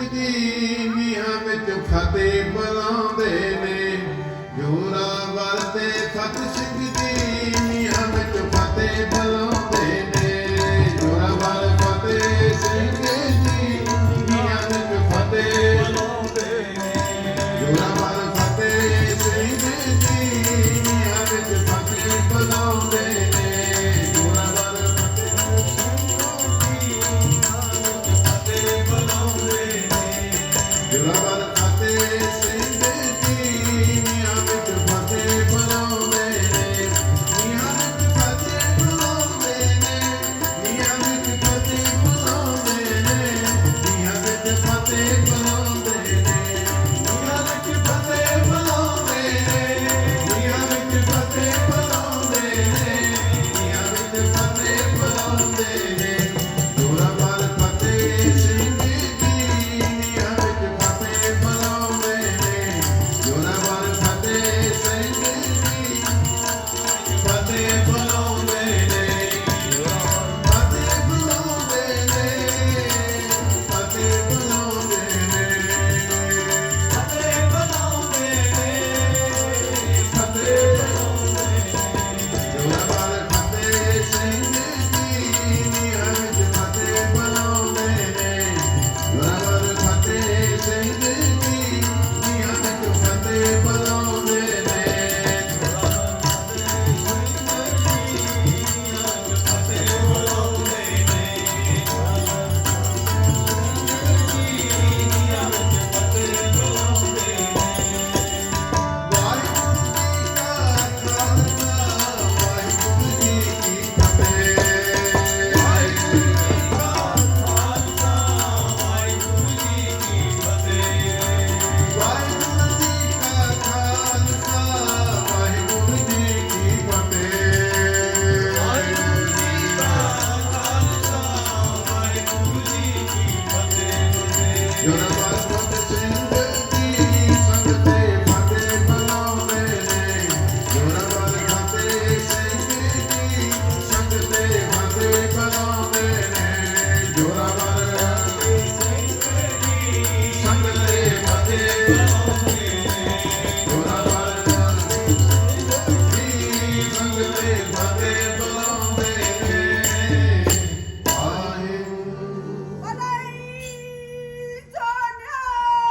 ਨਾਨਕ ਜੀ ਮੀਆਂ ਵਿੱਚ ਫਤਿਹ ਬੁਲਾਉਂਦੇ ਨੇ। ਜੋਰਾ ਵਰਤੇ ਫਤਿਹ ਸਿੰਘ ਜੀ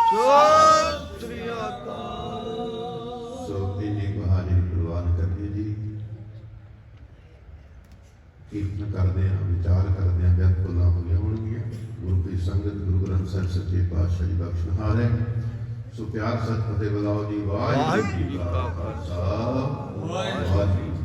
ਸਤਿ ਸ੍ਰੀ ਅਕਾਲ ਸੋਤੀ ਜੀ ਮਹਾਰੀ ਪ੍ਰਵਾਨ ਕਰਨੀ ਜੀ। ਕੀਰਤਨ ਕਰਦੇ ਆ ਵਿਚਾਰ ਕਰਦੇ ਆ ਬਿਆਨ ਪੁੱਲਾ ਹੋ ਗਿਆ ਹੋਣਗੀਆਂ। ਗੁਰੂ ਦੀ ਸੰਗਤ ਗੁਰੂ ਗ੍ਰੰਥ ਸਾਹਿਬ ਸੱਚੇ ਪਾਤਸ਼ਾਹ ਜੀ ਬਖਸ਼ਣਹਾਰ ਹੈ ਸੋ ਪਿਆਰ ਸਤਿ ਫਤਿਹ ਬੁਲਾਓ ਜੀ ਵਾਹਿਗੁਰੂ ਜੀ ਕਾ ਖਾਲਸਾ। ਵਾਹਿਗੁਰੂ